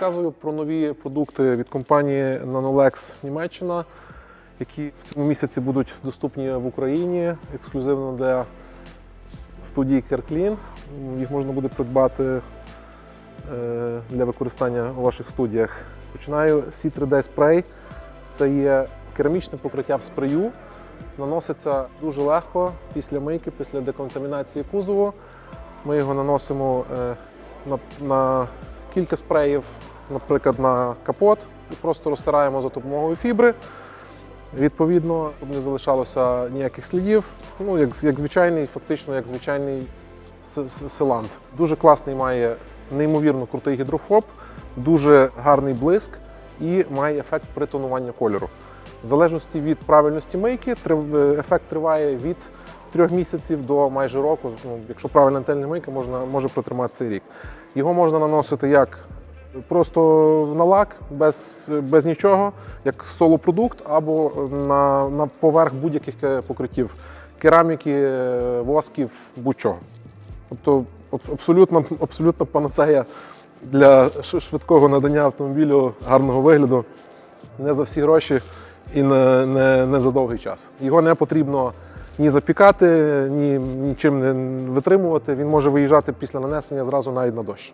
розказую про нові продукти від компанії Nanolex Німеччина, які в цьому місяці будуть доступні в Україні ексклюзивно для студії CareClean. Їх можна буде придбати е, для використання у ваших студіях. Починаю C3D Spray. Це є керамічне покриття в спрею. Наноситься дуже легко після мийки, після деконтамінації кузову. Ми його наносимо е, на, на кілька спреїв, наприклад, на капот, і просто розтираємо за допомогою фібри. Відповідно, не залишалося ніяких слідів. Ну, як, як звичайний, фактично, як звичайний с- с- Дуже класний має неймовірно крутий гідрофоб, дуже гарний блиск і має ефект притонування кольору. В залежності від правильності мийки, е, ефект триває від трьох місяців до майже року. Ну, якщо правильна антенна мийка, можна, може протриматися рік. Його можна наносити як просто на лак, без, без нічого, як соло-продукт, або на, на поверх будь-яких е, покриттів кераміки, е, восків, будь-чого. Тобто абсолютно, абсолютно панацея для швидкого надання автомобілю гарного вигляду не за всі гроші і не, не, не за довгий час. Його не потрібно ні запікати, ні нічим не витримувати. Він може виїжджати після нанесення зразу навіть на дощ.